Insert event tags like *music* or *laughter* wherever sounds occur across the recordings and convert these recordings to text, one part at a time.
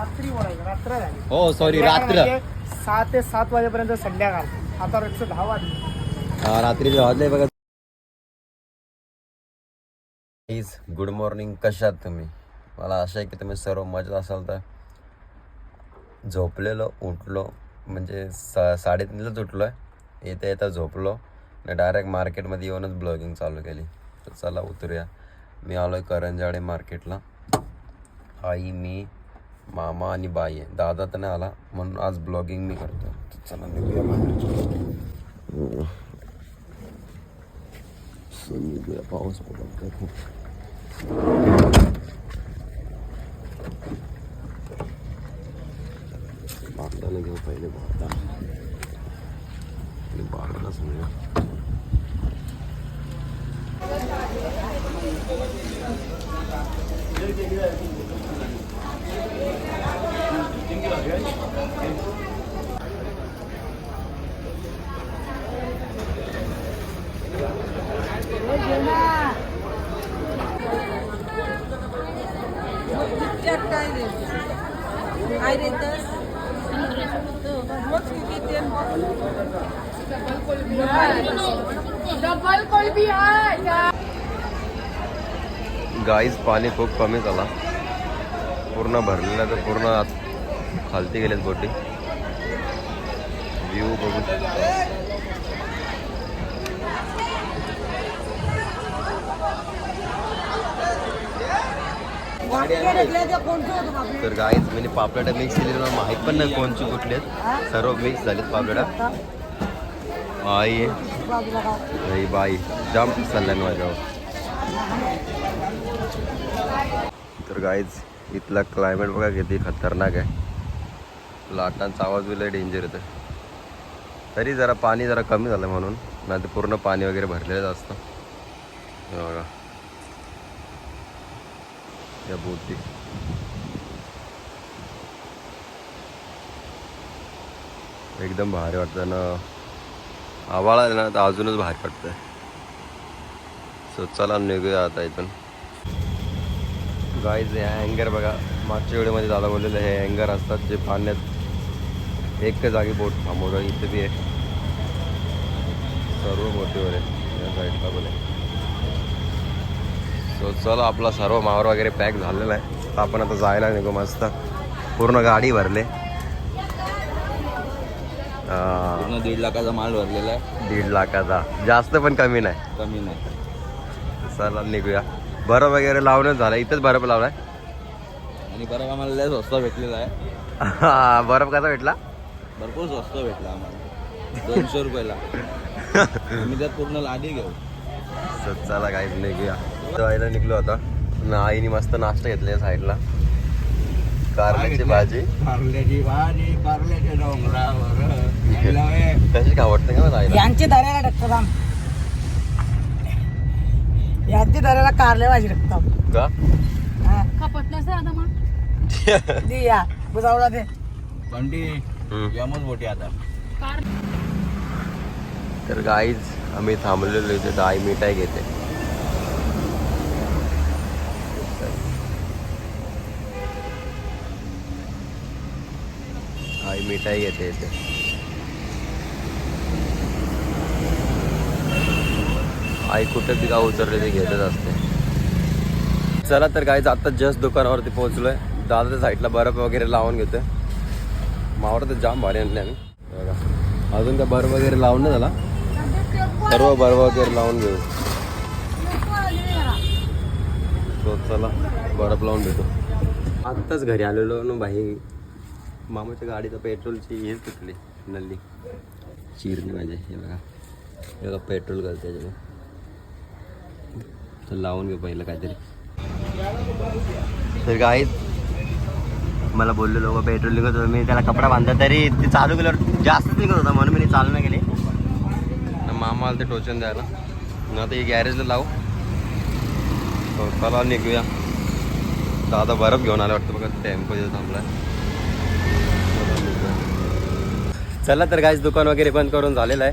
रात्री बोलायचं रात्र झाली. हो सॉरी रात्र म्हणजे सहा ते सात वाजेपर्यंत संध्याकाळ. आता रोजचं दहा वाजले. हा रात्री वाजले बघा. प्लीज गुड मॉर्निंग कशात तुम्ही? मला आशा आहे की तुम्ही सर्व मजेत असाल तर. झोपलेलो उठलो. म्हणजे सा साडेतीनलाच उठलो आहे येता येता झोपलो. आणि डायरेक्ट मार्केटमध्ये येऊनच ब्लॉगिंग चालू केली. तर चला उतरूया. मी आलो आहे करंजाडे मार्केटला आई मी मामा आणि बाई आहे. दादा तर नाही आला म्हणून आज ब्लॉगिंग मी करतो चला निघूया बाहेर. निघूया पाऊस पडत आहे खूप बागदाला घेऊ पहिले बागदा आणि बागदाला समजा काय रे गाईज पाणी खूप कमी झाला. पूर्ण भरलेलं तर पूर्ण आत- खालती गेलेत बोटी. व्ह्यू बघू शकता. तर गाईज म्हणजे पापलेटा मिक्स केलेली मला माहीत पण नाही कोणची कुठले आहेत. सर्व मिक्स झालेत पापलेटा. आई. आई बाई. जाम चालल्यान माझ्यावर तर गाईज इथला क्लायमेट बघा किती खतरनाक आहे. लाटांचा आवाज बी लय डेंजर येतं तरी जरा पाणी जरा कमी झालं म्हणून. नाही तर पूर्ण पाणी वगैरे भरलेलं असतं. बघा. त्या बोटी एकदम भारी वाटतं ना. आवाळा आहे ना तर अजूनच भारी वाटतंय. सो चला निघूया आता इथून. गाईज हे हँगर बघा. मागच्या वेळेमध्ये दादा बोललेलं हे हँगर असतात जे पाण्यात एक जागी बोट थांबवलं इथे बी आहे. सर्व बोटीवर आहे. या साईडला पण आहे. सो चला आपला सर्व मावर वगैरे पॅक झालेला आहे. तर आपण आता जायला निघू मस्त. पूर्ण गाडी भरले. दीड लाखाचा माल भरलेला आहे. दीड लाखाचा. जास्त पण कमी नाही. कमी नाही. चला निघूया. बरं वगैरे लावणं झालं. इथंच बर्फ लावलाय? आणि बरं आम्हाला लय स्वस्त भेटलेला आहे. हा, बर्फ कसा भेटला? भरपूर स्वस्त भेटला आम्हाला. दोनशे रुपयाला. *laughs* आम्ही त्यात पूर्ण लादी घेऊ. चला काही निघूया. जायला निघलो आता. न आईने मस्त नाश्ता घेतला साईडला. कारल्याची भाजी. कारल्याची भाजी कारल्याच्या डोंगरावर. कशी का आवडते का मला यांची टाकतात यांची धरायला कारले भाजी टाकतात का? खपत नसेल आता मग. दे या बुजावला दे. बंडी. यमच मोठी आता. तर गाईज आम्ही थांबलेलो इथे. आई मिठाई घेते. काही मिठाई घेते इथे. आई कुठे ती गाव उतरले ते घेतच असते. चला तर काहीच आता जस्ट दुकानावरती पोहोचलोय. दादा साईडला बर्फ वगैरे लावून घेतोय. मावर तर जाम भारी आणले आम्ही. बघा. अजून त्या बर्फ वगैरे लावून नाही झाला सर्व बर्फ वगैरे लावून घेऊ. चला बर्फ लावून भेटू आत्ताच घरी आलेलो ना बाई. मामाच्या गाडीचं पेट्रोलची हे तुटली नल्ली. चिरली माझे हे बघा. हे बघा पेट्रोल घालते त्याच्यावर तर लावून घेऊ पहिलं काहीतरी. तर काही मला बोललो लोक पेट्रोल निघत होतं. मी त्याला कपडा बांधला तरी ते चालू केल्यावर जास्त निघत होता म्हणून मी चालू नाही केली. मामा ते टोचन द्यायला. मग आता हे गॅरेजला लावू. हो, चला निघूया. दादा बरफ घेऊन आला वाटतं बघा टेम्पो थांबला थांबलाय. चला तर काहीच दुकान वगैरे बंद करून झालेलं आहे.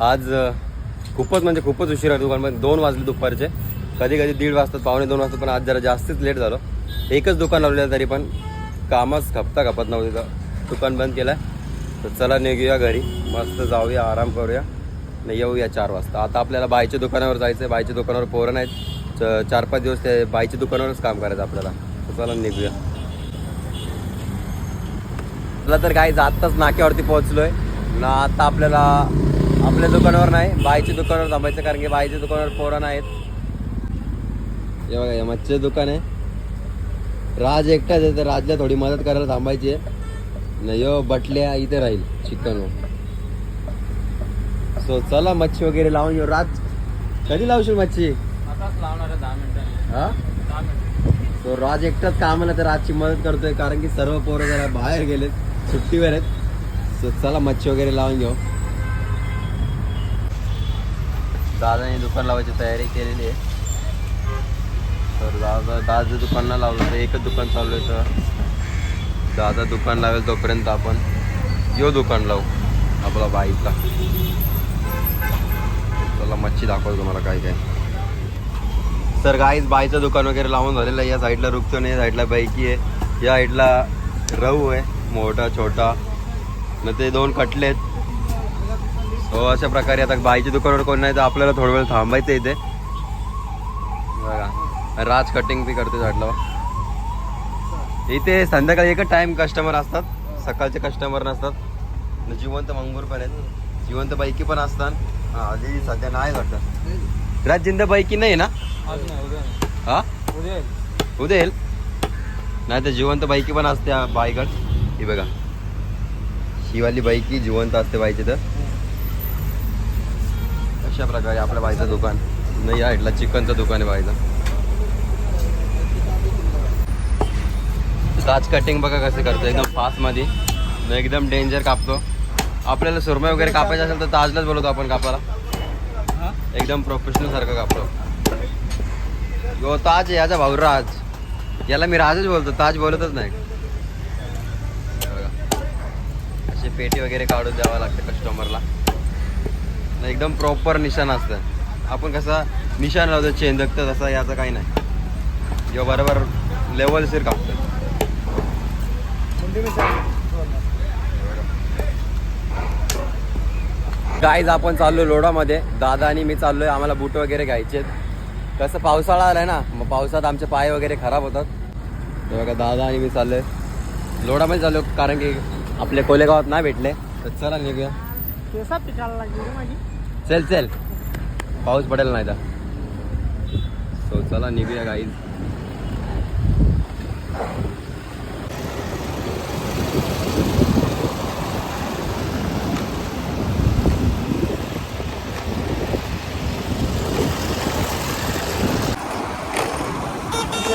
आज खूपच म्हणजे खूपच उशीर आहे दुकान पण दोन वाजले दुपारचे. कधी कधी दीड वाजतात पावणे दोन वाजतात पण आज जरा जास्तच लेट झालो. एकच दुकान लावलेलं तरी पण कामच खपता खपत नव्हती. तर दुकान बंद केलं तर चला निघूया घरी. मस्त जाऊया आराम करूया. आणि येऊया चार वाजता. आता आपल्याला बाईच्या दुकानावर जायचं आहे बाईच्या दुकानावर पोरं आहेत च- चार पाच दिवस ते बाईच्या दुकानावरच काम करायचं आपल्याला. तर चला निघूया. आपला तर काही जाताच नाक्यावरती पोहोचलोय. ना आता आपल्याला आपल्या दुकानावर नाही बाईच्या दुकानावर थांबायचं कारण की बाईच्या दुकानावर पोरं नाहीत. हे बघा हे मच्छीचं दुकान आहे. राज एकटाच आहे तर राजला थोडी मदत करायला थांबायची आहे. नाही यो बटल्या इथे राहील चिकन सो चला मच्छी वगैरे लावून येऊ. राज कधी लावशील मच्छी? आताच लावणार आहे दहा मिनिटांनी. हा? तो राज एकटाच कामाला तर राजची मदत करतोय कारण की सर्व पोरं जरा बाहेर गेलेत सुट्टीवर आहेत. सो चला मच्छी वगैरे लावून घेऊ. दादाने दुकान लावायची तयारी केलेली आहे. तर दादा दादा दुकान नाही लावलं तर एकच दुकान चालू आहे तर दादा दुकान लावेल तोपर्यंत आपण यो दुकान लावू आपला बाईकला चला मच्छी दाखवतो तुम्हाला काय काय. तर गाईज बायचं दुकान वगैरे लावून झालेलं आहे. या साईडला रुकतो नाही या साईडला बाईकी आहे. या साईडला रहू आहे मोठा छोटा. न ते दोन कटले आहेत. हो अशा प्रकारे आता बाईच्या दुकानावर कोण नाही तर आपल्याला थोडा वेळ थांबायचं इथे. बघा राज कटिंग बी करते साईडला इथे संध्याकाळी एकच टाइम कस्टमर असतात. सकाळचे कस्टमर नसतात. जिवंत मंगूर पण आहेत. जिवंत बाईकी पण असतात. आधी सध्या नाही वाटतं राज जिंदा बाईकी नाही ना? उद्या. हा? येईल. नाही तर जिवंत बाईकी पण असते बाईकड. ही बघा. ही वाली बाईकी जिवंत असते बाईची तर. अशा प्रकारे आपल्या बाईचं दुकान. नाही या इथला चिकनचं दुकान आहे बाईचं. ताज कटिंग बघा कसं करतो एकदम फास्टमध्ये. न एकदम डेंजर कापतो. आपल्याला सुरमई वगैरे कापायचं असेल तर ताजलाच बोलवतो आपण कापायला? एकदम प्रोफेशनल सारखं कापतो. यो ताज याचा भाऊ राज. याला मी राजच बोलतो ताज बोलतच नाही. असे पेटी वगैरे काढून द्यावं लागतं कस्टमरला एकदम प्रॉपर निशाण असतं. आपण कसा निशाण लावतो चेंदकतं तसं याचं काही नाही. यो बरोबर लेवलशीर सिर कापतो. गाईज आपण चाललो लोडामध्ये. दादा आणि मी चाललोय आम्हाला बूट वगैरे घ्यायचे कसं पावसाळा आलाय ना मग पावसात आमचे पाय वगैरे खराब होतात. तर बघा दादा आणि मी चाललोय. लोडामध्ये चाललो कारण की आपले कोलेगावात नाही भेटले. तर चला निघूया. केसा पिकायला लागली रे माझी. चल चल. पाऊस पडेल नाही तर. सो चला निघूया गाईज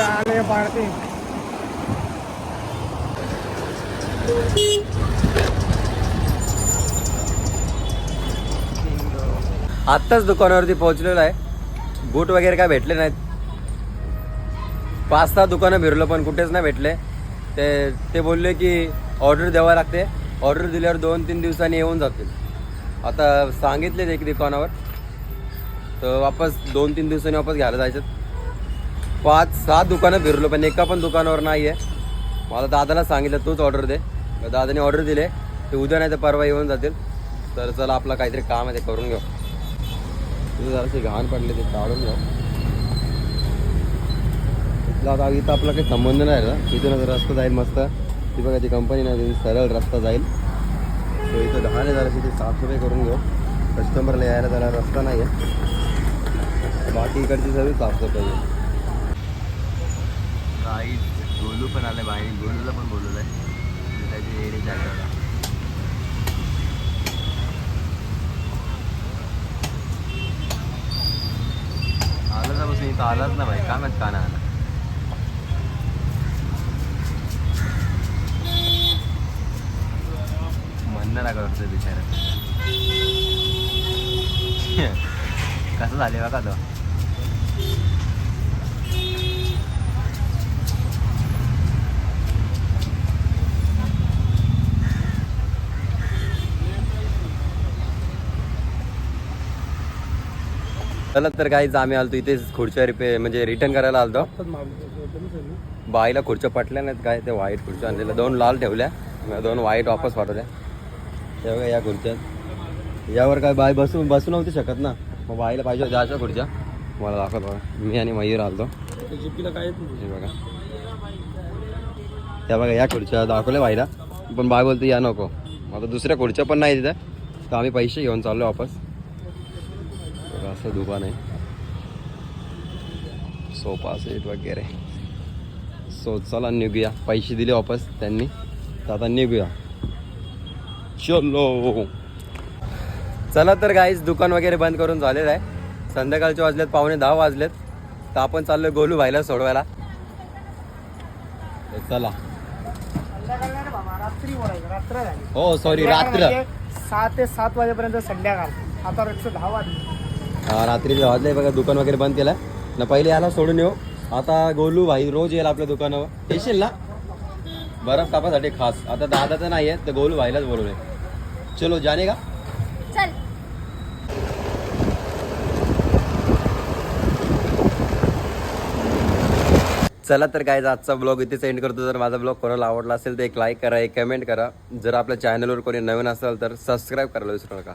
आले पाडते आत्ताच दुकानावरती पोहोचलेलो आहे. बूट वगैरे काय भेटले नाहीत. पाच सहा दुकानं फिरलो पण कुठेच नाही भेटले. ते ते बोलले की ऑर्डर द्यावा लागते. ऑर्डर दिल्यावर दोन तीन दिवसांनी येऊन जातील. आता सांगितले एक दुकानावर. तर वापस दोन तीन दिवसांनी वापस घ्यायला जायचं पाच सहा दुकानं फिरलो पण एका पण दुकानावर नाही आहे मला दादाला सांगितलं तूच ऑर्डर दे. मग दादाने ऑर्डर दिले. ते उद्या नाही तर परवा येऊन जातील. तर चला आपलं काहीतरी काम आहे ते करून घेऊ. तुझं जराशी घाण पडले ते काढून घ्या इथला आता इथं आपला काही संबंध नाही ना इथून रस्ता जाईल मस्त. ती बघा ती कंपनी नाही तिथे सरळ रस्ता जाईल. तो इथं घाण आहे जराशी ती साफसफाई करून घेऊ. कस्टमरला यायला जरा रस्ता नाही आहे बाकी इकडची सर्व साफसफाई आहे. काही गोलू पण आले बाहेर गोलूला पण बोलवलं आहे त्याची एडी जागा आलं ना बसून इथं आलाच ना भाई. का माहीत का नाही आला. म्हणणं नका करतोय बिचारा कसं झाले बघा तो. चला तर काहीच आम्ही आलतो इथेच खुर्च्या रिपे म्हणजे रिटर्न करायला आलतो. बाईला खुर्च्या पटल्या नाहीत काय ते व्हाईट खुर्च्या आणलेल्या. दोन लाल ठेवल्या. मग दोन व्हाईट वापस पाठवल्या. तेव्हा बघा या खुर्च्यात. यावर काय बाई बसू बसू नव्हती शकत ना. मग बाईला पाहिजे होत्या अशा खुर्च्या. मला दाखवत बघा. मी आणि मयूर आलतो. काय बघा. त्या बघा या खुर्च्या दाखवल्या बाईला. पण बाय बोलते या नको. आता दुसऱ्या खुर्च्या पण नाही तिथं. तर आम्ही पैसे घेऊन चाललो वापस. बघा, असं दुकान आहे. सोफा सेट वगैरे. सो चला निघूया. पैसे दिले वापस त्यांनी. तर आता निघूया. चलो. चला तर गाईज दुकान वगैरे बंद करून झालेलं आहे. संध्याकाळचे वाजलेत पावणे दहा वाजलेत. तर आपण चाललो गोलू भाईला सोडवायला. चला. रात्री हो सॉरी रात्र. म्हणजे सात सहा ते सात वाजेपर्यंत संध्याकाळ. आता दहा वाजले. रात्रीचे वाजले बघा दुकान वगैरे बंद केलं. ना पहिले याला सोडून येऊ. आता गोलू भाई रोज येईल आपल्या दुकानावर. येशील ना? बरफ कापासाठी खास. आता दादा तर नाही आहे तर गोलू भाईलाच बोलवले चलो जाने का? चल. चला तर काय आजचा ब्लॉग इथे सेंड करतो. जर माझा ब्लॉग कोणाला आवडला असेल तर एक लाईक करा एक कमेंट करा. जर आपल्या चॅनलवर कोणी नवीन असेल तर सबस्क्राईब करायला विसरू नका.